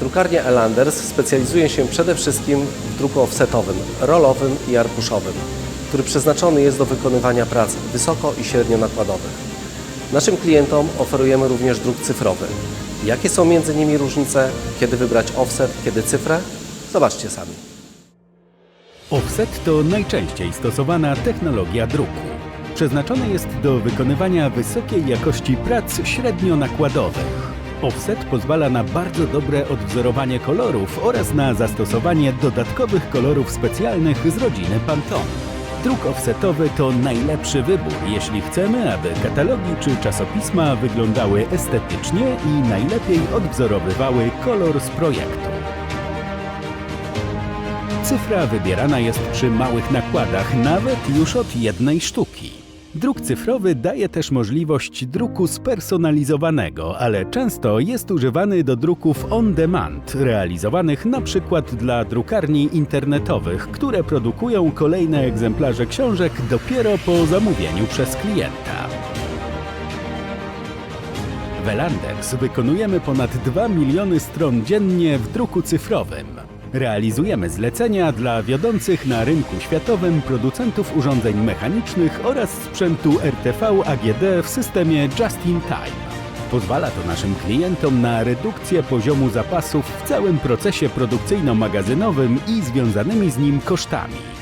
Drukarnia Elanders specjalizuje się przede wszystkim w druku offsetowym, rolowym i arkuszowym, który przeznaczony jest do wykonywania prac wysoko i średnio nakładowych. Naszym klientom oferujemy również druk cyfrowy. Jakie są między nimi różnice? Kiedy wybrać offset, kiedy cyfrę? Zobaczcie sami. Offset to najczęściej stosowana technologia druku. Przeznaczony jest do wykonywania wysokiej jakości prac średnio nakładowych. Offset pozwala na bardzo dobre odwzorowanie kolorów oraz na zastosowanie dodatkowych kolorów specjalnych z rodziny Pantone. Druk offsetowy to najlepszy wybór, jeśli chcemy, aby katalogi czy czasopisma wyglądały estetycznie i najlepiej odwzorowywały kolor z projektu. Cyfra wybierana jest przy małych nakładach, nawet już od jednej sztuki. Druk cyfrowy daje też możliwość druku spersonalizowanego, ale często jest używany do druków on demand, realizowanych przykład dla drukarni internetowych, które produkują kolejne egzemplarze książek dopiero po zamówieniu przez klienta. W wykonujemy ponad 2 miliony stron dziennie w druku cyfrowym. Realizujemy zlecenia dla wiodących na rynku światowym producentów urządzeń mechanicznych oraz sprzętu RTV AGD w systemie Just in Time. Pozwala to naszym klientom na redukcję poziomu zapasów w całym procesie produkcyjno-magazynowym i związanymi z nim kosztami.